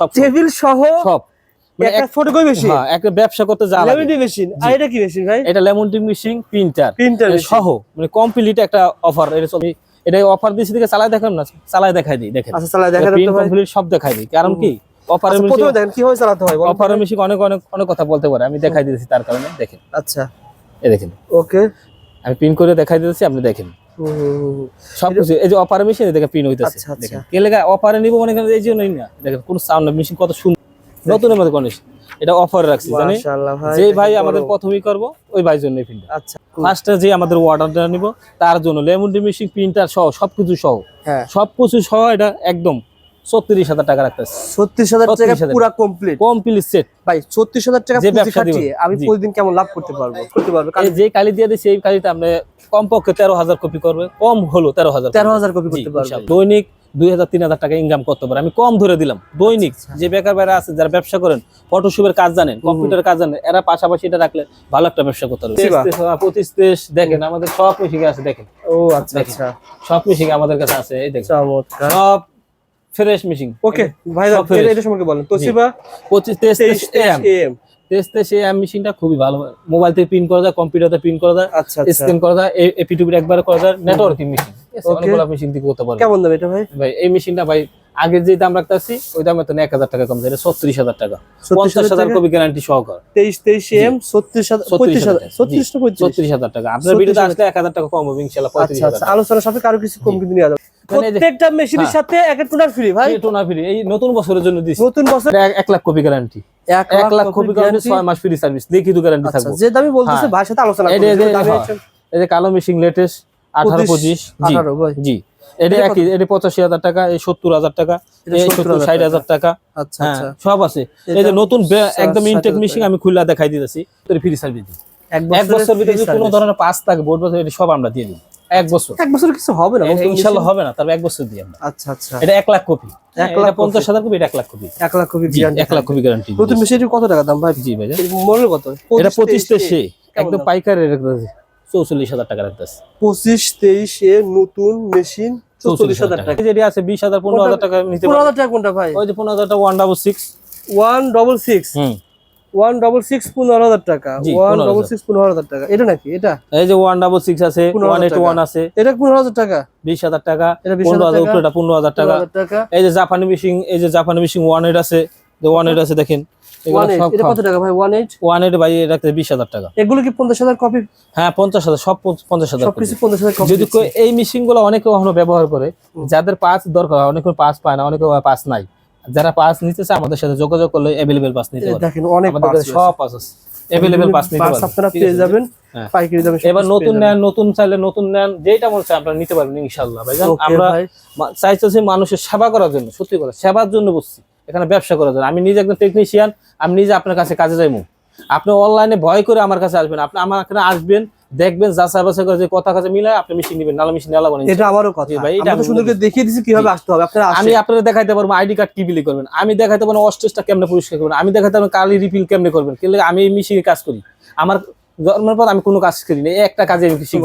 সব টেবিল সহ সব। একটা ফটোকপি মেশিন। হ্যাঁ একটা ব্যবসা করতে যা লাগে। লেমিনেটিং মেশিন আর এটা কি মেশিন ভাই? এটা lemon tea machine printer. Printer সহ মানে কমপ্লিট একটা অফার এটা সব এটা অফার দিয়েছি দেখে চালায় দেখাম না? চালায় দেখাই দিই দেখেন। আচ্ছা চালা দেখা প্রিন্ট কমপ্লিট সব দেখাই দিই। কারণ কি? অফারের আচ্ছা, প্রথমে দেখেন কীভাবে চালাতে হয় অফারের? মেশিন অনেক অনেক অনেক কথা বলতে পারে। আমি দেখাই দিয়েছি তার কারণে দেখেন। আচ্ছা। এই দেখেন। ওকে। আমি পিন করে দেখাই দিয়েছি আপনি দেখেন। সব কিছু এই যে মেশিন দেখেন প্রিন্ট হইতাছে আচ্ছা, আচ্ছা। দেখেন। কে নিব মনে এই জন্যই না। দেখেন কোন সাউন্ড মেশিন কত সুন্দর নতুনের এটা অফার রাখছি জানি যে ভাই আমাদের প্রথমেই করব ওই ভাই জন্য আচ্ছা ফার্স্টে যে আমাদের অর্ডারটা নিব তার জন্য লেমন ডি মেশিন প্রিন্টার সহ সবকিছু সহ। হ্যাঁ। সবকিছু সহ এটা একদম ছত্রিশ হাজার টাকা রাখতেছে ছত্রিশ হাজার টাকা 36,000 কমপ্লিট কমপ্লিট সেট ভাই ছত্রিশ হাজার টাকা যে ব্যবসা দিবেন। আমি প্রতিদিন কেমন লাভ করতে পারব? করতে পারব? যে কালি দিয়ে কালিতে আপনি কমপক্ষে তেরো হাজার কপি করবে। কম হলো তেরো হাজার তেরো হাজার কপি করতে পারব। দৈনিক দুই হাজার তিন হাজার টাকা ইনকাম করতে পারে। আমি কম ধরে দিলাম। দৈনিক আচ্ছা। যে বেকার বাইরে আছে যারা ব্যবসা করেন ফটোশুপের কাজ জানেন কম্পিউটার কাজ জানেন এরা পাশাপাশি এটা রাখলে ভালো একটা ব্যবসা করতে পারবে। পঁচিশ তেইশ দেখেন আমাদের সব মেশিন আছে দেখেন। ও আচ্ছা আচ্ছা। সব মেশিন আমাদের কাছে আছে এই দেখেন। সব ফ্রেশ মেশিন। ওকে ভাই এটা সম্পর্কে বলেন। তোশিবা পঁচিশ তেইশ তেইশ তেইশ এম এম তেইশ তেইশ এম মেশিনটা খুবই ভালো। মোবাইল থেকে প্রিন্ট করা যায় কম্পিউটারে প্রিন্ট করা যায় আচ্ছা আচ্ছা। স্ক্যান করা যায় এপি টুপি একবার করা যায় নেটওয়ার্কিং মেশিন অনেকগুলো মেশিন থেকে করতে পারবে। কেমন দাম এটা ভাই? ভাই এই মেশিনটা ভাই আগের যে দাম রাখতেছি ওই দামে তো এক হাজার টাকা কম যায়। ছত্রিশ হাজার টাকা। পঞ্চাশ হাজার কপি গ্যারান্টি সহকার। তেইশ তেইশ এম ছত্রিশ হাজার ছত্রিশ টাকা। আপনার ভিডিওতে আসলে এক হাজার টাকা কম হবে ইনশাল্লাহ পঁয়ত্রিশ আচ্ছা আচ্ছা আলোচনা সাপেক্ষে আরও কিছু কম কিন্তু নেওয়া যাবে। প্রত্যেকটা মেশিনের হ্যাঁ। সাথে একটা টোনার ফ্রি ভাই। টোনা ফ্রি এই নতুন বছরের জন্য দিচ্ছি নতুন বছর লাখ কপি গ্যারান্টি এক লাখ কপি গ্যারান্টি মাস ফ্রি সার্ভিস গ্যারান্টি থাকব। যে দামি বলতেছে হ্যাঁ। ভাইয়ের সাথে আলোচনা এই যে- হ্যাঁ। কালো মেশিন লেটেস্ট আঠারো 25, জি। 18 জি। এটা একই এটা পঁচাশি হাজার টাকা এই সত্তর হাজার টাকা এই সত্তর ষাট হাজার টাকা। আচ্ছা আচ্ছা। সব আছে। এই যে নতুন একদম ইনটেক মেশিন আমি খুলে দেখাই দিতেছি। ফ্রি সার্ভিস এক বছরের ভিতরে কোনো ধরনের পাস থাকে বোর্ড বছর এটা সব আমরা দিয়ে দিই এক বছর। এক বছর কিছু হবে না নতুন ইনশাল্লাহ হবে না তবে এক বছর আমরা। আচ্ছা আচ্ছা। এটা এক লাখ কপি এক এক লাখ লাখ পঞ্চাশ হাজার কপি এটা এক লাখ কপি এক লাখ কপি guarantee এক লাখ কপি গ্যারান্টি নতুন মেশিনের কত টাকা দাম ভাই? জি ভাই মডেল কত? এটা পঁচিশ তেইশে কেমন একদম দাম? পাইকারি রাখতেছে। চৌচল্লিশ হাজার টাকা রাখতেছে পঁচিশ তেইশে নতুন মেশিন চৌচল্লিশ হাজার টাকা। যেটি আছে বিশ হাজার পনেরো হাজার টাকা নিতে পনেরো পারবে। হাজার টাকা কোনটা ভাই? ওই যে পনেরো হাজার টাকা one double six one double six hmm. One double six পনেরো হাজার টাকা। ওয়ান ডবল সিক্স পনেরো হাজার। টাকা। এটা নাকি? এটা? এই যে ওয়ান ডাবল সিক্স আছে ওয়ান এইট ওয়ান আছে। এটা পনেরো হাজার টাকা? বিশ হাজার টাকা পনেরো হাজার টাকা। উপরেটা পনেরো হাজার টাকা। এই যে জাপানি মিশিং এই যে জাপানি মিশিং ওয়ান এইট আছে যে ওয়ান এইট আছে দেখেন। ওয়ান এইট এটা কত টাকা ভাই ওয়ান এইট ওয়ান এইট বাই রাখতে বিশ হাজার টাকা। এগুলো কি পঞ্চাশ হাজার কপি হ্যাঁ পঞ্চাশ হাজার সব পঞ্চাশ হাজার সবকিছু পঞ্চাশ হাজার কপি যদি এই মেশিনগুলো অনেকে ব্যবহার করে যাদের পাঁচ দরকার অনেকে পাস পায় না অনেকে পাস নাই। যারা পাস নিতে চায় আমাদের সাথে যোগাযোগ করলে অ্যাভেলেবেল পাস নিতে দেখেন অনেক আমাদের কাছে সব পাস আছে অ্যাভেলেবেল পাস নিতে পারবেন আপনারা পেয়ে যাবেন হ্যাঁ। পাইকারি দামে এবার নতুন নেন নতুন চাইলে নতুন নেন যেটা মনে চায় আপনারা নিতে পারবেন ইনশাল্লাহ ভাই। আমরা চাইতেছি মানুষের সেবা করার জন্য সত্যি কথা সেবার জন্য বসছি এখানে ব্যবসা করার জন্য। আমি নিজে একজন টেকনিশিয়ান আমি নিজে আপনার কাছে কাজে যাইমু। আপনি অনলাইনে ভয় করে আমার কাছে আসবেন আপনি আমার এখানে আসবেন দেখবেন যাচাই বাছাই করে যে কথা কাছে মিলে আপনি মেশিন নেবেন নালা মেশিন নেওয়া এটা আমারও কথা। ভাই, এটা আমি সুন্দরকে দেখিয়ে দিছি কীভাবে আসতে হবে আপনারা আমি আপনাদের দেখাইতে পারব আইডি কার্ড কি বিলি করবেন। আমি দেখাইতে পারব অস্টেজটা কেমনে পরিষ্কার করবেন। আমি দেখাইতে পারব কালি রিফিল কেমনে করবেন। কিন্তু আমি এই মেশিনে কাজ করি। আমার জন্মের পর আমি কোনো কাজ একটা কাজে আমি শিখছি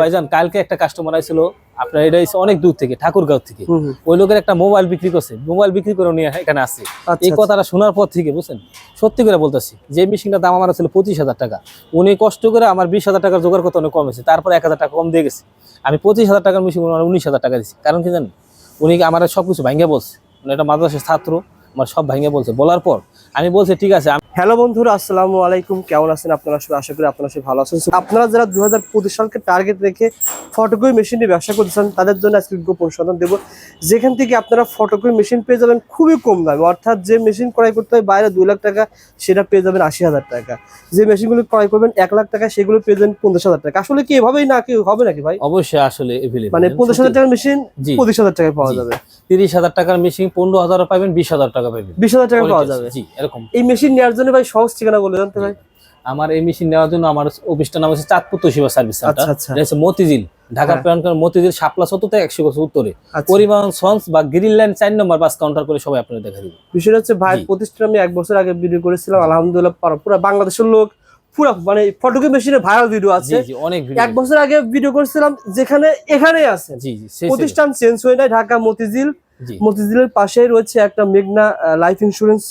ভাইজান কালকে একটা কাস্টমার আইছিল আপনার এটা এসে অনেক দূর থেকে ঠাকুরগাঁও থেকে। ওই লোকের একটা মোবাইল বিক্রি করছে মোবাইল বিক্রি করে নিয়ে এখানে আসছে। আচ্ছা, এই কথাটা শোনার পর থেকে বুঝছেন? সত্যি করে বলতেছি যে মেশিনটার দাম আমার ছিল পঁচিশ হাজার টাকা। উনি কষ্ট করে আমার বিশ হাজার টাকার জোগাড় করতে অনেক কমেছে তারপর এক হাজার টাকা কম দিয়ে গেছে। আমি পঁচিশ হাজার টাকার মেশিন উনিশ হাজার টাকা দিচ্ছি কারণ কি জানেন? উনি আমার সব কিছু ভাঙ্গে বলছে। উনি একটা মাদ্রাসার ছাত্র আমার সব ভাঙ্গে বলছে। বলার পর আমি বলছি ঠিক আছে হ্যালো বন্ধুরা আসসালামু আলাইকুম। কেমন আছেন আপনারা? সবাই আশা করি আপনারা সবাই ভালো আছেন। আপনারা যারা দুই হাজার পঁচিশ সালকে টার্গেট রেখে ফটোকপি মেশিন নিয়ে ব্যবসা করতেছেন তাদের জন্য আজকে গোপন সন্ধান দেবো। যেখান থেকে আপনারা ফটোকপি মেশিন পেয়ে যাবেন খুবই কম দামে। অর্থাৎ যে মেশিন ক্রয় করতে হয় বাইরে দুই লাখ টাকা সেটা পেয়ে যাবেন আশি হাজার টাকা। যে মেশিনগুলো ক্রয় করবেন এক লাখ টাকা সেগুলো পেয়ে যাবেন পঞ্চাশ হাজার টাকা। আসলে কি এভাবেই না কি হবে নাকি ভাই? অবশ্যই আসলে মানে পঞ্চাশ হাজার টাকার মেশিন পঁচিশ হাজার টাকায় পাওয়া যাবে। তিরিশ হাজার টাকার মেশিন পনেরো হাজার পাবেন বিশ হাজার টাকা পাবেন। বিশ হাজার টাকা পাওয়া যাবে। এরকম। এই মেশিন নেওয়ার জন্য ভাই সহজ ঠিকানা বলে জানতে ভাই আমার এই মেশিন নেওয়ার জন্য আমার অফিসটার নাম হচ্ছে চাঁদপুর তোশিবা সার্ভিস সেন্টার হচ্ছে মতিঝিল। ঢাকা হ্যাঁ। প্রাণ মতিঝিল শাপলা চতুর্থ একশো বছর উত্তরে। আচ্ছা। পরিবহন সন্স বা গ্রিন লাইন চার নম্বর বাস কাউন্টার করে সবাই আপনাদের দেখা দিবে। বিষয়টা হচ্ছে ভাই। প্রতিষ্ঠান আমি এক বছর আগে ভিডিও করেছিলাম আলহামদুলিল্লাহ পুরো বাংলাদেশের লোক পুরো মানে ফটোগ্রাফি মেশিনে ভাইরাল ভিডিও আছে। অনেক এক বছর আগে ভিডিও করেছিলাম যেখানে এখানেই আছে। প্রতিষ্ঠান চেঞ্জ হয়ে নাই ঢাকা মতিঝিল। মতিঝিলের পাশেই রয়েছে একটা মেঘনা লাইফ ইন্স্যুরেন্স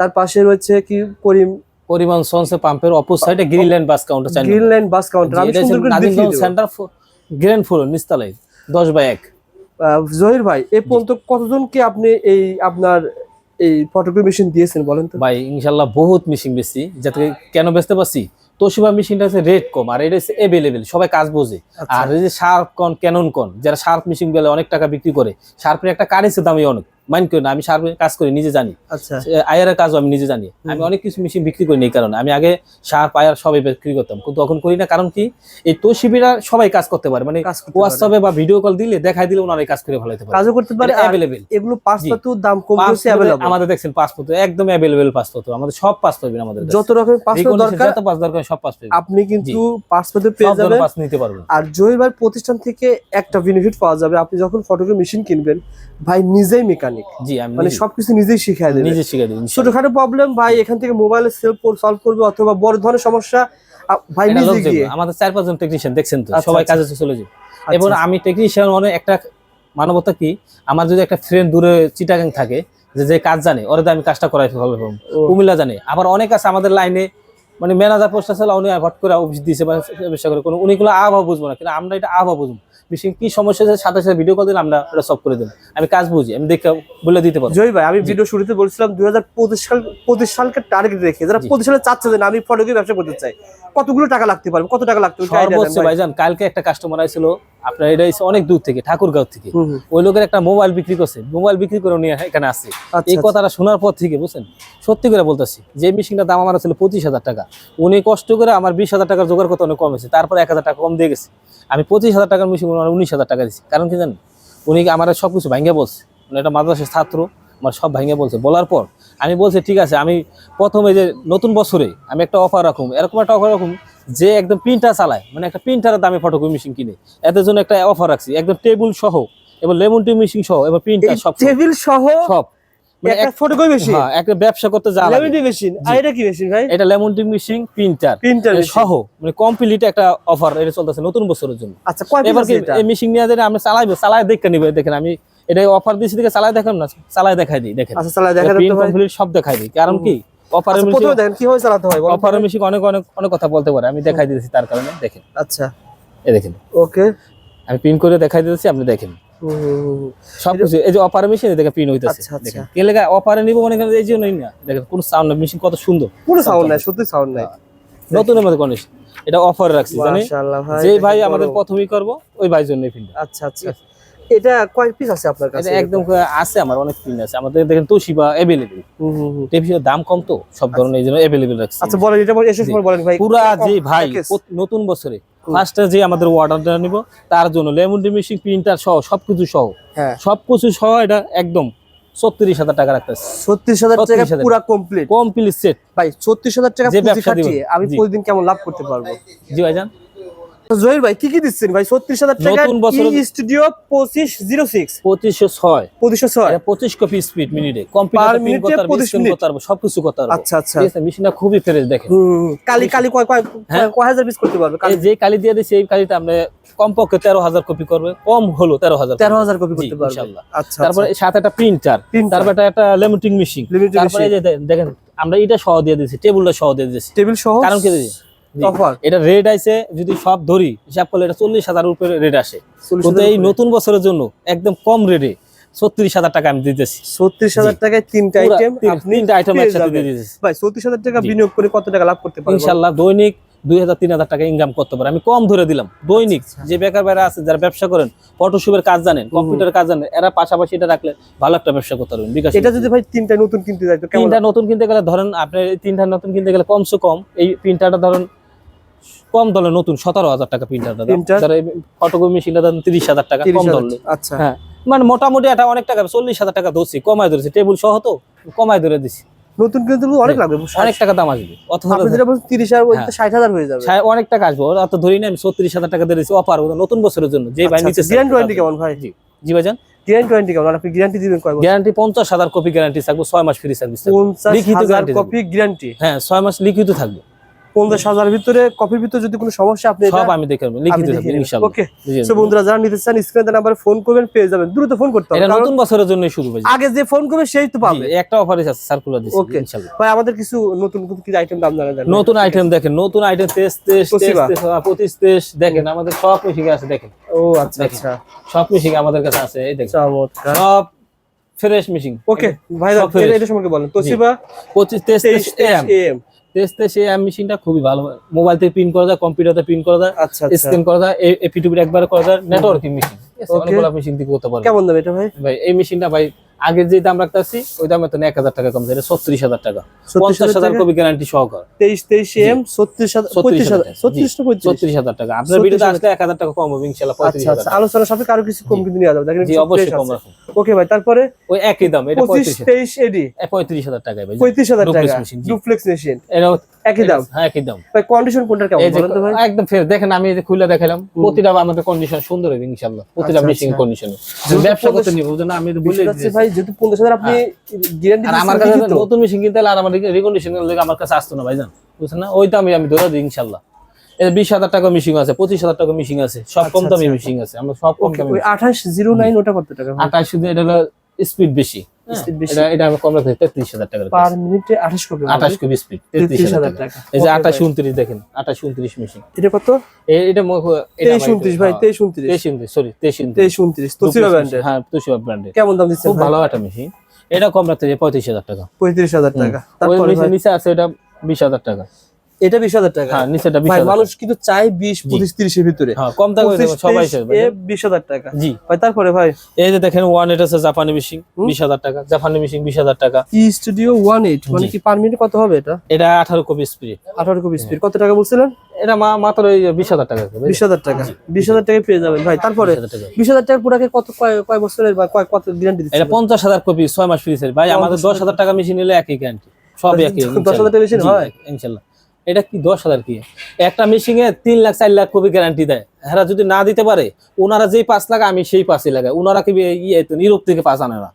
তার পাশে রয়েছে কি করিম? পরিমাণ সনসে পাম্পের অপর সাইডে গ্রিনল্যান্ড বাস কাউন্টার চাই গ্রিন লাইন বাস কাউন্টার আমি সুন্দর করে দেখিয়ে দেবো। সেন্টার গ্র্যান্ড ফ্লোর নিস্তালাই দশ বাই এক। আহ, জহির ভাই এ পর্যন্ত কতজনকে আপনি এই আপনার এই ফটোগ্রাফি মেশিন দিয়েছেন বলেন তো? ভাই ইনশাআল্লাহ বহুত মেশিন বেশি যাতে কেন বেচতে পারছি? তোশিবা মেশিনটা হচ্ছে রেট কম আর এটা হচ্ছে এভেলেবেল সবাই কাজ বোঝে। আচ্ছা। আর এই যে শার্প কন ক্যানন কন যারা শার্প মেশিনগুলো অনেক টাকা বিক্রি করে শার্পের একটা কারেন্সের দামই অনেক। মাইন্ড করি না আমি শার্পের কাজ করি নিজে জানি। আচ্ছা। আয়ারের কাজও আমি নিজে জানি। আমি অনেক কিছু মেশিন বিক্রি করি এই কারণে। আমি আগে শার্প আয়ার সবই বিক্রি করতাম। কিন্তু তখন করি না কারণ কি? এই তোশিবিরা সবাই কাজ করতে পারে। মানে হোয়াটসঅ্যাপে বা ভিডিও কল দিলে দেখাই দিলে ওনারাই কাজ করে ভালো পারে। কাজও করতে পারে। অ্যাভেলেবেল এগুলো পাঁচ দাম কম পাসপোর্ট অ্যাভেলেবল আমাদের দেখছেন পাসপোর্ট একদম অ্যাভেলেবেল পাসপোর্ট আমাদের সব পাস পাবেন আমাদের যত রকমের কোনো দরকার যত পাস দরকার সব পাস পাবেন আপনি কিন্তু পাঁচ পেয়ে যাবেন। পাস নিতে পারবেন। আর জহির ভাই প্রতিষ্ঠান থেকে একটা বেনিফিট পাওয়া যাবে। আপনি যখন ফটোগ্রাফি মেশিন কিনবেন ভাই নিজেই মেকানিক জি আমি মানে সবকিছু নিজেই দেবে নিজে শিখে দিই ছোটখাটো প্রবলেম ভাই এখান থেকে মোবাইলে সেলফ সলভ করবে অথবা বড় ধরনের সমস্যা ভাই নিজে গিয়ে আমাদের চার পাঁচজন টেকনিশিয়ান দেখছেন তো আচ্ছা, সবাই আচ্ছা। কাজে চলে আচ্ছা, এবং আমি টেকনিশিয়ান অনেক একটা মানবতা কি আমার যদি একটা ফ্রেন্ড দূরে চিটাগাং থাকে যে যে কাজ জানে ওরা আমি কাজটা করাই কুমিল্লা জানে আবার অনেক আছে আমাদের লাইনে মানে ম্যানেজার পোস্ট আছে উনি হট করে অফিস দিয়েছে বা ব্যবসা করে কোনো উনিগুলো আবহাওয়া বুঝব না কিন্তু আমরা এটা আবহাওয়া বুঝব বেশি কি সমস্যা আছে সাথে সাথে ভিডিও কল দিলে আমরা ওটা সলভ করে দেবো আমি কাজ বুঝি আমি দেখে বলে দিতে পারব। জয় ভাই আমি ভিডিও শুরুতে বলছিলাম দুই হাজার পঁচিশ সাল পঁচিশ সালকে টার্গেট রেখে যারা। পঁচিশ সালে চাচ্ছে যে না, আমি ফটোগ্রাফি ব্যবসা করতে চাই কতগুলো টাকা লাগতে পারবে কত টাকা লাগতে পারবে। ভাইজান কালকে একটা কাস্টমার আইছিল আপনার এটা অনেক দূর থেকে ঠাকুরগাঁও থেকে। ওই লোকের একটা মোবাইল বিক্রি করছে। মোবাইল বিক্রি করে নিয়ে এখানে আসছে। আচ্ছা, এই আচ্ছা। কথাটা শোনার পর থেকে বুঝছেন? সত্যি করে বলতেছি যে মেশিনটার দাম আমার ছিল পঁচিশ হাজার টাকা। উনি কষ্ট করে আমার বিশ হাজার টাকার জোগাড় করতে অনেক কমেছে তারপর এক হাজার টাকা কম দিয়ে গেছে। আমি পঁচিশ হাজার টাকার মেশিন ওনার উনিশ হাজার টাকা দিচ্ছি কারণ কি জানেন? উনি আমার সব কিছু ভাঙ্গে বলছে। উনি একটা মাদ্রাসার ছাত্র আমার সব ভাঙ্গে বলছে। বলার পর আমি বলছি ঠিক আছে আমি প্রথমে যে নতুন বছরে আমি একটা অফার রাখুম। এরকম একটা অফার রাখুম যে একদম প্রিন্টার চালায় মানে একটা প্রিন্টারের দামে ফটোকপি মেশিন কিনে। এদের জন্য একটা অফার রাখছি একদম টেবিল সহ এবং লেমন টি মেশিন সহ এবার প্রিন্টার সব টেবিল সহ সব। একটা এক- মেশিন হ্যাঁ একটা ব্যবসা করতে যা লাগে। লেমিনেটিং মেশিন আর এটা কি মেশিন ভাই? এটা lemon tea machine printer printer সহ মানে কমপ্লিট একটা অফার এটা চলতেছে নতুন বছরের জন্য। আচ্ছা কয় এবার কি এই মেশিন নিয়ে আমি চালাইবো চালাই দেখে নিবে দেখেন আমি এটা অফার দিয়েছি দেখে দেখাম না চালাই দেখাই দিই দেখেন। আচ্ছা কমপ্লিট সব দেখাই দিই। কারণ কি অফারের আচ্ছা, প্রথমে দেখেন কীভাবে চালাতে হয়? অফারের মেশিন অনেক অনেক অনেক কথা বলতে পারে। আমি দেখাই দিয়েছি তার কারণে দেখেন। আচ্ছা। এই দেখেন। ওকে। আমি প্রিন্ট করে দেখাই দিয়েছি আপনি দেখেন। এই যে অফারের মেশিন দেখেন প্রিন্ট হইতাছে। আচ্ছা, আচ্ছা। দেখেন। কে লেখা অফারে নিব মনে করেন এই জন্যই না। দেখেন কোন সাউন্ড মেশিন কত সুন্দর। কোনো সাউন্ড নাই সত্যি সাউন্ড নাই। নতুনের মধ্যে কন্ডিশন এটা অফার রাখছি ভাই যে ভাই আমাদের। প্রথমেই করব ওই ভাই জন্য আচ্ছা আচ্ছা। এটা কয় পিস আছে আপনার কাছে একদম আছে আমার অনেক ফিল্ড আছে। আমাদের দেখেন তোশিবা হুম। দাম কম তো সব ধরনের জন্য অ্যাভেলেবেল রাখছি। আচ্ছা বলেন এটা এসে সময় বলেন ভাই। পুরা যে ভাই নতুন বছরে ফার্স্টে যে আমাদের অর্ডারটা নিব তার জন্য লেমন টি মেশিন প্রিন্টার সহ সবকিছু সহ। হ্যাঁ। সবকিছু সহ এটা একদম ছত্রিশ হাজার টাকা রাখতেছে। ছত্রিশ হাজার টাকা 36,000 পুরা কমপ্লিট কমপ্লিট সেট ভাই ছত্রিশ হাজার টাকা আমি প্রতিদিন কেমন লাভ করতে পারব? জি ভাইজান। জহির ভাই কি কি দিচ্ছেন ভাই? ছত্রিশ হাজার টাকা নতুন বছরে- স্টুডিও পঁচিশ জিরো সিক্স। পঁচিশশো ছয়। পঁচিশশো ছয়। পঁচিশ কপি স্পিড মিনিটে কম্পিউটার প্রিন্ট minute-এ করতে পারব 25 স্ক্যান minute। করতে পারব সবকিছু পারব। আচ্ছা আচ্ছা। মেশিনটা খুবই ফ্রেশ দেখেন। কালি কালি কয় কয়। কয়- কয় হাজার পিস করতে পারবে? যে কালি দিয়ে দিচ্ছি এই কালিটা আমরা কমপক্ষে তেরো হাজার কপি করবে কম হলো তেরো হাজার তেরো হাজার কপি করতে পারবে। আচ্ছা তারপরে সাথে একটা প্রিন্টার তারপরে একটা- লেমিটিং মেশিন তারপরে দেখেন আমরা এটা সহ দিয়ে দিয়েছি টেবিলটা সহ দিয়ে দিয়েছি টেবিল সহ? কারণ কি দিয়েছি? অফার। এটা রেট আছে যদি সব ধরি হিসাব করলে এটা চল্লিশ হাজার উপরে রেট আসে। কিন্তু এই নতুন বছরের জন্য একদম কম রেটে ছত্রিশ হাজার টাকা আমি দিতেছি। ছত্রিশ হাজার টাকায় তিনটা আইটেম তিনটা আইটেম একসাথে দিয়ে দিতেছি। ভাই ছত্রিশ হাজার টাকা বিনিয়োগ করে কত টাকা লাভ করতে পারব ইনশাল্লাহ দৈনিক দুই হাজার তিন হাজার টাকা ইনকাম করতে পারে। আমি কম ধরে দিলাম। দৈনিক আচ্ছা। যে বেকার বাইরে আছে যারা ব্যবসা করেন ফটোশুপের কাজ জানেন কম্পিউটার কাজ জানেন এরা পাশাপাশি এটা রাখলে ভালো একটা ব্যবসা করতে পারবেন বিকাশ এটা যদি ভাই তিনটা নতুন কিনতে যাই তিনটা নতুন কিনতে গেলে ধরেন আপনি তিনটা নতুন কিনতে গেলে কমসে কম এই প্রিন্টারটা ধরেন কম দলে নতুন সতেরো হাজার টাকা প্রিন্টারটা Printer? ফটোকপি মেশিনটা ধরেন তিরিশ হাজার টাকা কম। ধরলে আচ্ছা। হ্যাঁ। মানে মোটামুটি এটা অনেক টাকা চল্লিশ হাজার টাকা ধরছি কমায় ধরেছি। টেবিল সহ তো কমায় ধরে দিছি। নতুন কিনতে অনেক লাগবে অনেক টাকা দাম আসবে। অথবা তিরিশ হাজার হ্যাঁ। ষাট হাজার হয়ে যাবে। অনেক টাকা আসবে। অত ধরি না আমি ছত্রিশ হাজার টাকা দিয়েছি অফার নতুন বছরের জন্য। যে ভাই কেমন জি। জি ভাইজান? গ্যারান্টি ওয়ারেন্টি কেমন? আপনি গ্যারান্টি দিবেন কয় গ্যারান্টি পঞ্চাশ হাজার কপি গ্যারান্টি থাকবে ছয় মাস ফ্রি সার্ভিস লিখিত কপি গ্যারান্টি হ্যাঁ ছয় মাস লিখিত থাকবে। পঞ্চাশ হাজার ভিতরে কপির ভিতরে যদি কোনো সমস্যা আপনি সব আমি দেখে নেব, ওকে সো বন্ধুরা যারা নিতে চান স্ক্রিনে নাম্বারে ফোন করবেন পেয়ে যাবেন। দ্রুত ফোন করতে হবে নতুন বছরের জন্য শুরু ভাই আগে যে ফোন করবে সেই তো পাবে। একটা অফার আছে সার্কুলার দিছি. ইনশাআল্লাহ ভাই আমাদের কিছু নতুন নতুন কিছু আইটেম দাম জানা দেন নতুন আইটেম দেখেন নতুন আইটেম তোশিবা। তেজ, আহ, পঁচিশ তেজ দেখেন আমাদের সব মিশিং আছে দেখেন। ও আচ্ছা আচ্ছা। সব মিশিং আমাদের কাছে আছে এই দেখেন। চমৎকার। সব ফ্রেশ মিশিং ওকে ভাই এটা সম্পর্কে বলেন। তেজ তেজ 23 এম এম সেই মেশিনটা খুবই ভালো। মোবাইল থেকে প্রিন্ট করা যায় কম্পিউটারে প্রিন্ট করা যায় আচ্ছা আচ্ছা। স্ক্যান করা যায় এপি টুপি একবার করা যায় নেটওয়ার্কিং মেশিন Okay. অনেকগুলো মেশিন দিয়ে করতে পারবে। কেমন দাম এটা ভাই? ভাই এই মেশিনটা ভাই আগের যে দাম রাখতেছি ওই দামে তো এক হাজার টাকা কম এটা ছত্রিশ হাজার টাকা। পঞ্চাশ হাজার কপি গ্যারান্টি সহকার। তেইশ তেইশ এম ছত্রিশ ছত্রিশ হাজার হাজার, জি। ছত্রিশ না পঁয়ত্রিশ? ছত্রিশ হাজার টাকা। আপনার ভিডিওতে আসলে এক হাজার টাকা কম হবে ইনশাল্লাহ পঁয়ত্রিশ আচ্ছা আচ্ছা আলোচনা সাপেক্ষে আরও কিছু কম কিন্তু নেওয়া যাবে দেখেন অবশ্যই কম রাখুন। ওকে ভাই তারপরে ওই একই দাম এটা পঁচিশ পঁয়ত্রিশ তেইশ এডি পঁয়ত্রিশ হাজার ভাই পঁয়ত্রিশ হাজার টাকা। ডুপ্লেক্স মেশিন এটা একই দাম? হ্যাঁ একই দাম। ভাই কন্ডিশন কোনটা কেমন বলেন তো ভাই? একদম ফের দেখেন আমি এই যে খুলে দেখালাম প্রতিটা আমাদের কন্ডিশন সুন্দর হবে ইনশাল্লাহ আচ্ছা, আচ্ছা। কন্ডিশনে যেহেতু ব্যবসা করতে নিব বুঝলেন আমি তো বলে বিষয়টা ভাই যেহেতু পঞ্চাশ হাজার আপনি গ্যারান্টি আর আমার কাছে নতুন মেশিন কিনতে হলে আর আমার রিকন্ডিশন লেগে আমার কাছে আসতো না ভাইজান বুঝছেন না? ওই দামে আমি ধরে দিই এটা বিশ হাজার টাকা মিশিং আছে পঁচিশ হাজার টাকা মিশিং আছে সব কম আচ্ছা, দামি আচ্ছা। মিশিং আছে। আমরা সব কম দামি আঠাশ জিরো নাইন ওটা কত টাকা? আঠাশ শুধু এটা হলো স্পিড বেশি। এটা এটা আমি কম রাখছি তেত্রিশ হাজার টাকা পার মিনিটে আঠাশ কপি আঠাশ স্পিড তেত্রিশ হাজার টাকা। টাকা। এই যে আঠাশ। উনত্রিশ দেখেন আঠাশ উনত্রিশ মিশিং এটা কত? এটা তেইশ উনত্রিশ ভাই তেইশ উনত্রিশ। তেইশ উনত্রিশ সরি তেইশ উনত্রিশ। তেইশ উনত্রিশ তোশিবা ব্র্যান্ডের হ্যাঁ তুষিবা ব্র্যান্ডের কেমন দাম দিচ্ছেন খুব ভালো একটা মেশিন এটা কম রাখতে পঁয়ত্রিশ হাজার টাকা। পঁয়ত্রিশ হাজার টাকা। তারপরে নিচে আছে এটা বিশ হাজার টাকা। এটা বিশ হাজার টাকা। হ্যাঁ নিচেটা বিশ মানুষ কিন্তু চাই বিশ পঁচিশ তিরিশের ভিতরে। হ্যাঁ কম থাকবে সবাই। বিশ হাজার টাকা। জি। ভাই তারপরে ভাই? এই যে দেখেন ওয়ান এইট আছে জাপানি মিশিং বিশ হাজার টাকা জাপানি মিশিং বিশ হাজার টাকা। ই স্টুডিও ওয়ান এইট মানে কি পার মিনিট কত হবে এটা? এটা আঠারো কপি স্পিড আঠারো কপি স্পিড কত টাকা বলছিলেন? এটা মা- মাত্র এই বিশ হাজার টাকা বিশ হাজার টাকা। বিশ হাজার টাকা পেয়ে যাবেন। ভাই তারপরে বিশ হাজার টাকা। পুরাকে কত কয় কয় বছরের বা কয় কত গ্যারান্টি এটা পঞ্চাশ হাজার কপি ছয় মাস ফ্রিজের ভাই আমাদের দশ হাজার টাকা মেশিন নিলে একই গ্যারান্টি সব দশ- একই দশ হাজার টাকা জি, হয়? ইনশাল্লাহ। এটা কি দশ হাজার কি? একটা মেশিনে তিন লাখ চার লাখ কপি গ্যারান্টি দেয়। এরা যদি না দিতে পারে ওনারা যেই পাঁচ লাখ আমি সেই পাঁচই লাগাই। ওনারা কি ইয়ে ইউরোপ থেকে পাঁচ আনে না?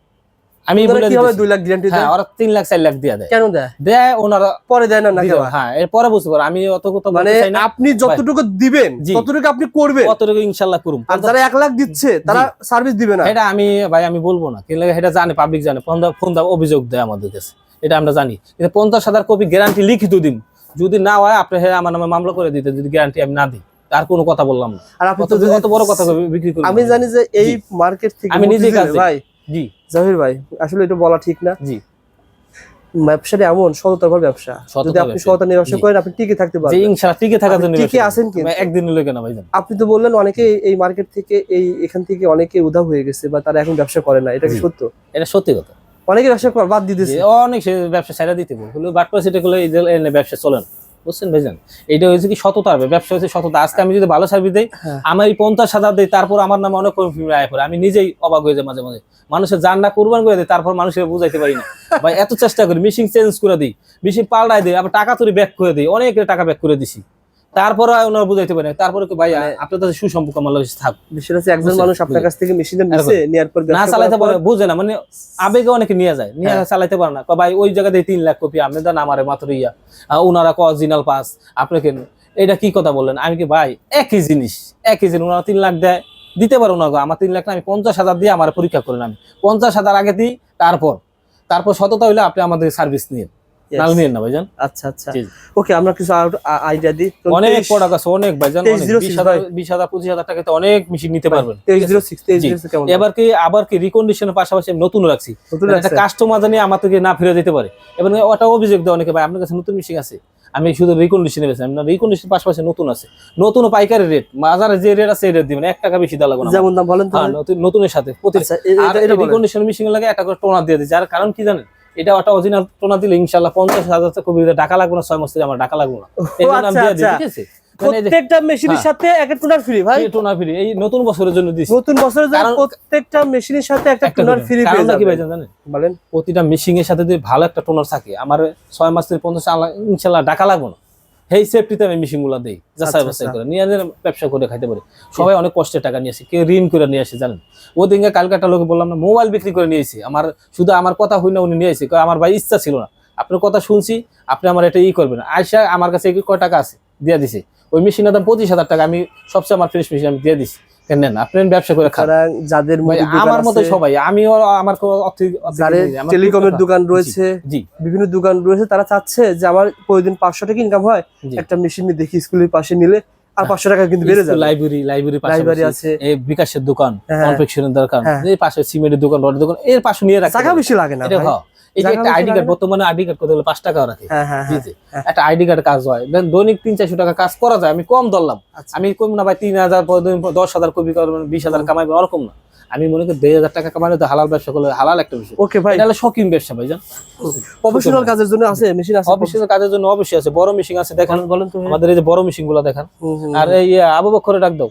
আমি বলে। দুই লাখ গ্যারান্টি হ্যাঁ ওরা তিন লাখ চার লাখ দিয়ে দেয়। কেন দেয়? দেয় ওনারা পরে দেয় না? হ্যাঁ এরপরে বুঝতে পারো আমি অত কথা মানে আপনি যতটুকু দিবেন জি। ততটুকু আপনি করবেন। কতটুকু ইনশাল্লাহ করুম আর যারা এক লাখ দিচ্ছে তারা সার্ভিস দিবে না। এটা আমি ভাই আমি বলব না। কিন্তু এটা জানে পাবলিক জানে। ফোন দা ফোন দা অভিযোগ দেয় আমাদের কাছে। এটা আমরা জানি। কিন্তু পঞ্চাশ হাজার কপি গ্যারান্টি লিখিত দিন। যদি না হয় আপনি হ্যাঁ আমার নামে মামলা করে দিতে যদি গ্যারান্টি আমি না দিই। তার কোনো কথা বললাম না। আর আপনি তো যদি- অত বড় কথা বিক্রি করি আমি জানি যে এই মার্কেট থেকে আমি কাজ দিই। ভাই। জি। জাহির ভাই আসলে এটা বলা ঠিক না। জি। ব্যবসাটা এমন সততার ব্যবসা। সততার যদি আপনি সততা নিয়ে ব্যবসা করেন আপনি টিকে থাকতে পারবেন। ইনশাল্লাহ টিকে থাকার জন্য টিকে আছেন কি। একদিন লেগে না ভাইজান আপনি তো বললেন অনেকে এই মার্কেট থেকে এই এখান থেকে অনেকে উধাও হয়ে গেছে বা তারা এখন ব্যবসা করে না এটা কি সত্য? এটা সত্যি কথা। অনেকে ব্যবসা করা বাদ যে অনেক ব্যবসা ছাড়া দিতে বলল বাট সেটা করলে এনে ব্যবসা চলে না। বুঝছেন ভাইজান? এটা হয়েছে কি সততা হবে। ব্যবসা হচ্ছে সততা। আজকে আমি যদি ভালো সার্ভিস দিই হ্যাঁ। আমার এই পঞ্চাশ হাজার দিই তারপর আমার নামে অনেক আয় পড়ে। আমি নিজেই অবাক হয়ে যাই মাঝে মাঝে। মানুষের জান না কোরবান করে দিই তারপর মানুষের বুঝাইতে পারি না। ভাই এত চেষ্টা করি। মেশিন চেঞ্জ করে দিই। মেশিন পাল্টাই দিই আবার টাকা তুলি ব্যাক করে দিই। অনেক টাকা ব্যাক করে দিছি। তারপরে ওনারা বুঝাইতে। তারপরে কি ভাই মানে- আপনার কাছে সুসম্পর্ক আমার লাগে থাক। হচ্ছে একজন মানুষ আপনার কাছ থেকে মেশিনটা নিচ্ছে নেওয়ার পর না পারে বুঝে না মানে আবেগে অনেকে নিয়ে যায়। নিয়ে হ্যাঁ। চালাইতে পারে না। ভাই ওই জায়গাতে লাখ কপি আপনি দেন আমার মাত্র ইয়া। ওনারা অরিজিনাল পাস আপনাকে এটা কি কথা বললেন আমি কি ভাই একই জিনিস একই জিনিস ওনারা তিন লাখ দেয় দিতে পারো না আমার তিন লাখ না আমি পঞ্চাশ হাজার দিয়ে আমার পরীক্ষা করেন আমি। পঞ্চাশ হাজার আগে দিই তারপর। তারপর সততা হইলে আপনি আমাদের সার্ভিস নিন Yes. না ভাইজান? আচ্ছা আচ্ছা। ওকে আমরা কিছু আইডিয়া দিই। অনেক প্রোডাক্ট আছে অনেক ভাইজান তেইশ অনেক। zero বিশ six হাজার ভাই। বিশ হাজার পঁচিশ হাজার টাকাতে অনেক মেশিন নিতে পারবেন। তেইশ জিরো সিক্স তেইশ জি। জিরো six কেমন এবার কি আবার কি রিকন্ডিশনের পাশাপাশি আমি নতুন রাখছি। একটা কাস্টমার জানি আমার থেকে না ফিরে যেতে পারে। এবং ওটা অভিযোগ দেয় অনেকে ভাই আপনার কাছে নতুন মিশিং আছে। আমি শুধু রিকন্ডিশনে বেছি রিকন্ডিশন পাশাপাশি নতুন আছে। নতুন পাইকারি রেট বাজারে যে রেট আছে এই রেট দিবেন। এক টাকা বেশি দেওয়া লাগবে যেমন দাম বলেন হ্যাঁ, নতুন- নতুনের সাথে। আচ্ছা। রিকন্ডিশন লাগে একটা করে টোনার দিয়ে দিই যার কারণ কি জানেন? এটা একটা অরিজিনাল টোনা দিলে ইনশাল্লাহ পঞ্চাশ হাজার কবি টাকা লাগবে না ছয় মাস আমার টাকা লাগবে না। আচ্ছা, আচ্ছা। ঠিক আছে? প্রত্যেকটা মেশিনের। সাথে একটা টুনার ফ্রি ভাই। টোনা ফ্রি এই নতুন বছরের জন্য দিছি নতুন বছরের জন্য প্রত্যেকটা মেশিনের সাথে একটা টুনার ফ্রি পেয়ে যাবেন। ভাই জানেন? বলেন। প্রতিটা মেশিনের এর সাথে যদি ভালো একটা টোনার থাকে আমার ছয় মাসের থেকে পঞ্চাশ আলা- ইনশাল্লাহ টাকা লাগবে না। সেই সেফটিতে আমি দিই। যাচাই আচ্ছা, বাছাই আচ্ছা। করে। নিয়ে ব্যবসা করে খাইতে পারি। সবাই অনেক কষ্টে টাকা নিয়ে আসে। কেউ ঋণ করে নিয়ে আসে জানেন? কালকে একটা লোকে বললাম না মোবাইল বিক্রি করে নিয়েছি আমার শুধু আমার কথা হই না উনি নিয়ে আসে আমার ভাই ইচ্ছা ছিল না। আপনার কথা শুনছি আপনি আমার এটা ই করবেন আয়সা আমার কাছে কি কয় টাকা আছে দিয়ে দিছে। ওই মেশিনের দাম পঁচিশ হাজার টাকা। আমি সবচেয়ে আমার ফ্রেশ মেশিন আমি দিয়ে দিছি। নেন আপনি ব্যবসা করে খান। যাদের আমার মতো সবাই। আমিও আমার টেলিকমের দোকান রয়েছে বিভিন্ন দোকান রয়েছে তারা চাচ্ছে যে আমার প্রতিদিন পাঁচশো টাকা ইনকাম হয় একটা মেশিন দেখি স্কুলের পাশে নিলে আর পাঁচশো টাকা কিন্তু বেড়ে যাবে। লাইব্রেরি লাইব্রেরি লাইব্রেরি আছে। এই বিকাশের দোকান হ্যাঁ। কনফেকশনের দোকান হ্যাঁ। এই পাশে সিমেন্টের দোকান রডের দোকান এর পাশে নিয়ে রাখতে টাকা বেশি লাগে না। এই যে একটা আইডি কার্ড বর্তমানে আইডি কার্ড করতে পাঁচ টাকা রাখে। হ্যাঁ হ্যাঁ জি হ্যাঁ। জি। একটা আইডি কার্ড কাজ দেন দৈনিক তিন চারশো টাকা কাজ করা যায়। আমি কম ধরলাম। আচ্ছা। আমি কম না ভাই তিন হাজার দশ হাজার কপি করবেন বিশ হাজার কামাইবেন ওরকম না। আমি মনে করি দেড় হাজার টাকা কামানো তো হালাল ব্যবসা করলে হালাল একটা বিষয়। ওকে ভাই। এটা হলো শখিন ব্যবসা ভাই জান প্রফেশনাল কাজের জন্য আছে মেশিন আছে? অফিসের কাজের জন্য অবশ্যই আছে। বড় মেশিন আছে দেখেন। বলেন তো আমাদের এই যে বড় মেশিনগুলো দেখেন। আর এই আবু বক্করে ডাক দাও।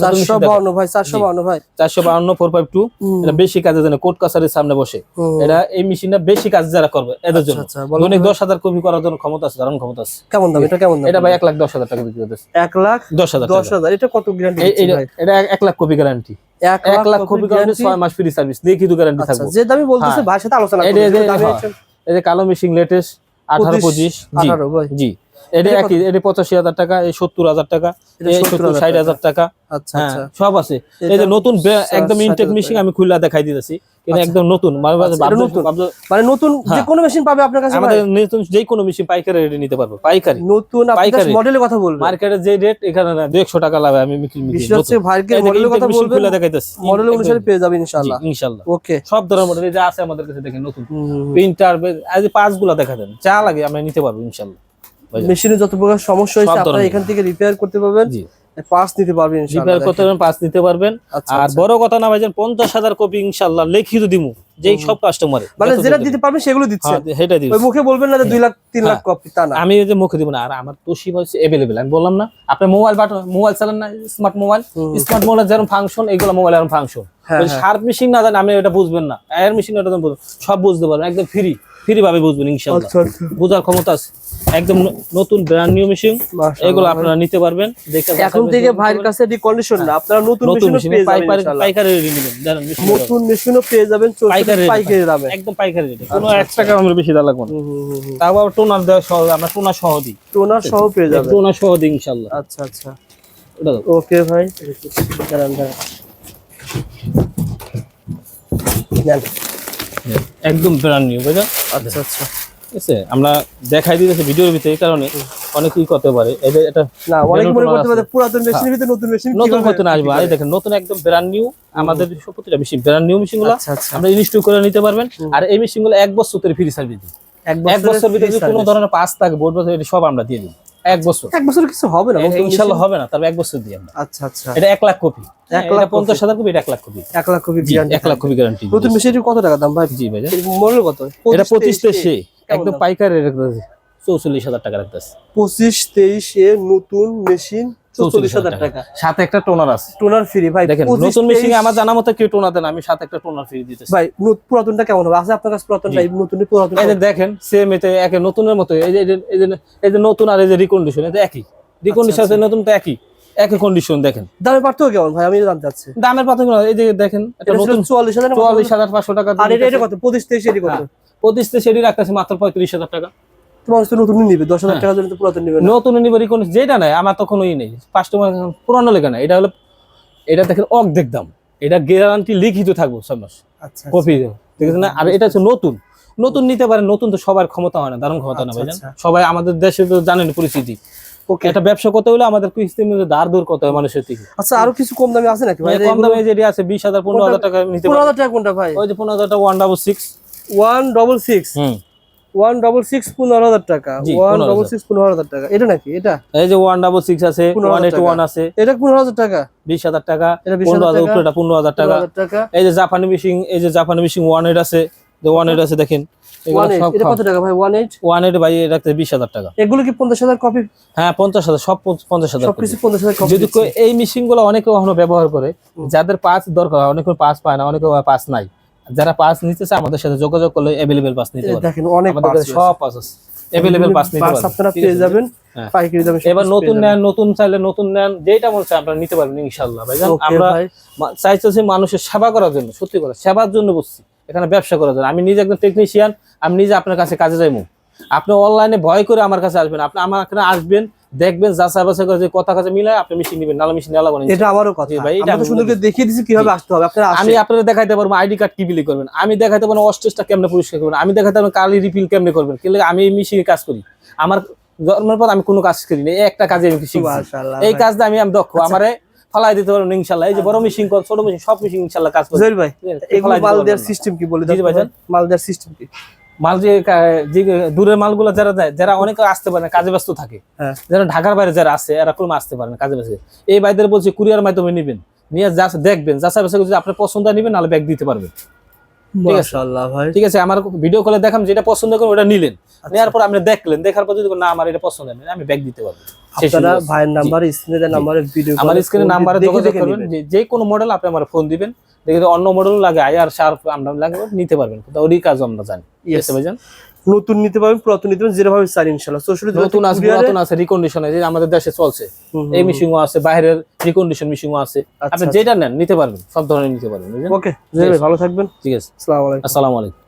চারশো বাউন্ন ভাই চারশো জি। বাউন্ন ভাই। চারশো বাহান্ন ফোর ফাইভ টু এটা বেশি কাজের জন্য কোর্ট কাছারির সামনে বসে। এটা এই মেশিনটা বেশি কাজ যারা করবে এদের জন্য। আচ্ছা, দৈনিক দশ হাজার কপি করার জন্য ক্ষমতা আছে ধারণ ক্ষমতা আছে। কেমন দাম? এটা কেমন দাম? এটা ভাই এক লাখ দশ হাজার টাকা বিক্রি করতেছে। এক লাখ দশ হাজার দশ হাজার। এটা কত গ্যারান্টি এই- এই- এটা এক- লাখ কপি গ্যারান্টি এক লাখ কপি গ্যারান্টি ছয় মাস ফ্রি সার্ভিস লিখিত গ্যারান্টি আচ্ছা থাকবে। যে দামি বলতেছে হ্যাঁ। সাথে আলোচনা এই যে- যে এই যে- দামি হ্যাঁ। কালো মেশিন লেটেস্ট আঠারো পঁচিশ আঠারো জি। এটা একই এটা পঁচাশি হাজার টাকা এই সত্তর হাজার টাকা এটা এই 70,000 সত্তর ষাট হাজার টাকা। আচ্ছা হ্যাঁ আচ্ছা। সব আছে। এই যে নতুন একদম ইনটেক মেশিন আমি খুলে দেখাই দিতেছি। আচ্ছা। একদম নতুন মানে নতুন। যে। কোনো মেশিন পাবে আপনার কাছে আমাদের নতুন যে কোনো মেশিন পাইকারি রেটে নিতে পারব পাইকারি। নতুন পাইকারি। মডেলের কথা বলবেন। মার্কেটে যে রেট এখানে না দু একশো টাকা লাভে আমি বিক্রি হচ্ছে মডেলের কথা খুলে দেখাইতেছি। মডেল অনুসারে পেয়ে যাবেন ইনশাআল্লাহ। ইনশাল্লাহ ওকে। সব ধরনের মডেল যা আছে আমাদের কাছে দেখেন নতুন। প্রিন্টার আজ পাঁচগুলা দেখা দেন যা লাগে আমরা নিতে পারব ইনশাল্লাহ বুঝলেন? মেশিনে যত প্রকার সমস্যা হয়েছে আপনারা এখান থেকে রিপেয়ার করতে পারবেন জি। পার্টস নিতে পারবেন রিপেয়ার করতে পারবেন পাঁচ নিতে পারবেন। আচ্ছা আর আচ্ছা। বড় কথা না ভাইজান পঞ্চাশ হাজার কপি ইনশাল্লাহ লিখিত দিমু যেই সব কাস্টমারে মানে যেটা দিতে পারবেন সেগুলো দিচ্ছেন সেটা দিব মুখে বলবেন না যে দুই লাখ তিন লাখ হ্যাঁ। কপি তা না। আমি যে মুখে দিব না আর আমার তোশিবা হচ্ছে এভেলেবেল আমি বললাম না। আপনি মোবাইল বাটন মোবাইল চালান না স্মার্ট মোবাইল স্মার্ট মোবাইল যেরকম ফাংশন এগুলো মোবাইল এরকম ফাংশন হ্যাঁ, হ্যাঁ। শার্প মেশিন না জানেন আমি এটা বুঝবেন না। এয়ার মেশিন এটা বুঝবেন। সব বুঝতে পারবেন একদম ফ্রি ফ্রি ভাবে বুঝবেন ইনশাআল্লাহ। আচ্ছা আচ্ছা। বোঝার ক্ষমতা আছে। একদম নতুন ব্র্যান্ড নিউ মেশিন এগুলো আপনারা নিতে পারবেন এখন থেকে ভাইয়ের কাছে এটি কন্ডিশন না আপনারা নতুন মেশিন পাইকারি। পাইকারি নেবেন জানেন নতুন মেশিনও পেয়ে যাবেন পাইকারি দামে। একদম পাইকারি রেটে কোনো আচ্ছা, এক টাকা আমরা বেশি দেওয়া লাগবে না। তারপর টোনার দেওয়া সহ আমরা টোনার সহ দিই। টোনার সহ পেয়ে যাবেন। টোনার সহ দিই ইনশাআল্লাহ। আচ্ছা আচ্ছা। ওকে ভাই। দাঁড়ান দাঁড়ান। একদম ব্র্যান্ড নিউ বুঝলেন আচ্ছা আচ্ছা। ঠিক আছে? আমরা দেখাই দিতেছি ভিডিওর ভিতরে এই কারণে অনেকেই করতে পারে। যে এটা না অনেক মনে করতে পারে পুরাতন মেশিনের ভিতরে নতুন মেশিন নতুন নতুন আসবে। আর দেখেন নতুন একদম ব্র্যান্ড নিউ আমাদের প্রতিটা মেশিন ব্র্যান্ড নিউ মেশিনগুলো আমরা ইনস্টল করে নিতে পারবেন। আর এই মেশিনগুলো এক বছর ধরে ফ্রি সার্ভিস দিই। এক বছর ভিতরে যদি কোনো ধরনের পাস থাকে বোর্ড বছর সব আমরা দিয়ে দিই। এক বছর। এক বছর কিছু হবে না ইনশাল্লাহ হবে না তবে এক বছর দিয়ে আমরা। আচ্ছা আচ্ছা। এটা এক লাখ কপি। এক লাখ পঞ্চাশ হাজার কপি এটা এক লাখ কপি। এক লাখ কপি এক লাখ কপি গ্যারান্টি নতুন মেশিনের কত টাকা দাম ভাই? জি ভাই মূল্য কত? এটা পঁচিশ তেইশ একদম দাম? পাইকারি রাখতেছে। চৌচল্লিশ হাজার টাকা রাখতেছে। পঁচিশ তেইশে নতুন মেশিন টাকা। সাথে একটা টোনার আছে। টোনার ফ্রি ভাই দেখেন নতুন মেশিন আমার জানা মতো কেউ টোনার দেন আমি সাথে একটা টোনার ফ্রি দিতেছি। ভাই পুরাতনটা কেমন হবে? আছে আপনার কাছে পুরাতনটা এই নতুন পুরাতন এই যে দেখেন সেম এতে একে নতুনের মতো। এই যে এই যে- এই যে এই যে নতুন আর এই যে রিকন্ডিশন এটা একই। রিকন্ডিশন আচ্ছা। নতুন তো একই। একই কন্ডিশন দেখেন। দামের পার্থক্য কেমন ভাই? আমি জানতে চাচ্ছি। দামের পার্থক্য এই যে দেখেন এটা নতুন টাকা আর এটা কত? কত? হ্যাঁ। রাখতেছে মাত্র পঁয়ত্রিশ হাজার টাকা তোমার তো নতুন নিবে দশ হাজার হ্যাঁ। জন্য তো পুরাতন নিবে নতুন নিবে রিকন্ডিশন যেটা নাই আমার তো কোনোই নেই। কাস্টমার পুরানো লেখা না এটা হলো এটা দেখেন অর্ধেক দাম। এটা গ্যারান্টি লিখিত থাকব মাস। আচ্ছা কপি ঠিক আছে না? আর এটা হচ্ছে নতুন। নতুন নিতে পারে নতুন তো সবার ক্ষমতা হয় না দারুণ ক্ষমতা না আচ্ছা, ভাইজান। আচ্ছা। সবাই আমাদের দেশে তো জানেন পরিস্থিতি। ওকে। একটা ব্যবসা করতে হলে আমাদের ধার দূর করতে হয় মানুষের থেকে। আচ্ছা আরও কিছু কম দামে আছে নাকি ভাই? মানে কম দামে যেটি আছে বিশ হাজার পনেরো হাজার টাকা নিতে পনেরো হাজার টাকা কোনটা ভাই? ওই যে পনেরো হাজার টাকা one double six one double six hmm. One double six পনেরো হাজার টাকা। ওয়ান ডবল সিক্স পনেরো হাজার। টাকা। এটা নাকি? এটা? এই যে ওয়ান ডাবল সিক্স আছে ওয়ান এইট ওয়ান আছে। এটা পনেরো হাজার টাকা। বিশ হাজার টাকা পনেরো হাজার উপরে পনেরো টাকা। এই যে জাপানি মিশিং এই যে জাপানি মিশিং ওয়ান এইট আছে যে ওয়ান এইট আছে দেখেন। হ্যাঁ অনেকে ব্যবহার যাদের পাস দরকার অনেকে পাস পায় না অনেকে পাস নাই। যারা পাস নিতেছে আমাদের সাথে যোগাযোগ করলে অ্যাভেলেবেল পাস নিতে পারে দেখেন অনেক আমাদের কাছে সব পাস আছে অ্যাভেলেবেল পাস নিতে parts পারে আপনারা পেয়ে যাবেন। পাইকারি দামে এবার নতুন নেন নতুন চাইলে নতুন নেন যেটা মনে হচ্ছে আপনারা নিতে পারবেন ইনশাল্লাহ ভাইজান। আমরা চাইতেছি মানুষের সেবা করার জন্য সত্যি কথা সেবার জন্য বসছি এখানে ব্যবসা করার জন্য। আমি নিজে একজন টেকনিশিয়ান আমি নিজে আপনার কাছে কাজে যাইবো আপনি অনলাইনে ভয় করে আমার কাছে আসবেন আপনি আমার এখানে আসবেন দেখবেন যাচাই বাছাই করে যে কথা কাছে মিলায় আপনি মেশিন নেবেন নালা মেশিন নেওয়া লাগবে এটা আমারও কথা। ভাই, এটা আমি সুন্দর করে দেখিয়ে দিচ্ছি কীভাবে আসতে হবে আপনারা আমি আপনাদের দেখাইতে পারব আইডি কার্ড কি বিলি করবেন। আমি দেখাইতে পারব অস্টেজটা কেমনে পরিষ্কার করবেন। আমি দেখাইতে পারব কালি রিফিল কেমনে করবেন। কিন্তু আমি এই মেশিনে কাজ করি। আমার জন্মের পর আমি কোনো কাজ করি না এই একটা কাজে আমি শিখছি। মাশাআল্লাহ এই কাজটা আমি আমি দক্ষ। আমারে ফলাই দিতে পারবেন ইনশাল্লাহ এই যে বড় মেশিন কর ছোট মেশিন সব মেশিন ইনশাল্লাহ কাজ করে জহির ভাই ফলাই মাল দেওয়ার সিস্টেম কি বলে দাও ভাইজান। মাল দেওয়ার সিস্টেম কি? মাল যে দূরের মাল দূরের মালগুলো যারা দেয় যারা অনেকে আসতে পারে না কাজে ব্যস্ত থাকে হ্যাঁ। যারা ঢাকার বাইরে যারা আছে এরা কোনো আসতে পারে না কাজে ব্যস্ত এই বাইদের বলছি কুরিয়ার মাধ্যমে নিবেন নিয়ে যা দেখবেন যা সাহেব আপনার পছন্দ নিবেন নাহলে ব্যাগ দিতে পারবেন। মাশাআল্লাহ ভাই। ঠিক আছে আমার ভিডিও কলে দেখাম যেটা পছন্দ করেন ওটা নিলেন। নেওয়ার পর আপনি দেখলেন দেখার পর যদি না আমার এটা পছন্দ হয় আমি ব্যাগ দিতে পারব। সেই আপনারা ভাইয়ের নাম্বার স্ক্রিনে নাম্বারে ভিডিও আমার স্ক্রিনে নাম্বারে যোগাযোগ করবেন। যে কোনো মডেল আপনি আমার ফোন দিবেন। দেখে অন্য মডেল লাগে আয়ার শার্প আমরা লাগে নিতে পারবেন। ওরই কাজ আমরা জানি। ঠিক আছে ভাইজান নতুন নিতে পারবেন পুরাতন নিতে পারবেন যেভাবে চান ইনশাআল্লাহ। চৌষট্টি নতুন আছে পুরাতন আছে রিকন্ডিশন আছে যে আমাদের দেশে চলছে। এই মিশিংও আছে বাইরের রিকন্ডিশন মিশিংও আছে। আপনি আচ্ছা। যেটা নেন নিতে পারবেন সব ধরনের নিতে পারবেন ওকে ভালো থাকবেন। ঠিক আছে। আসসালামু আলাইকুম। আসসালামু আলাইকুম।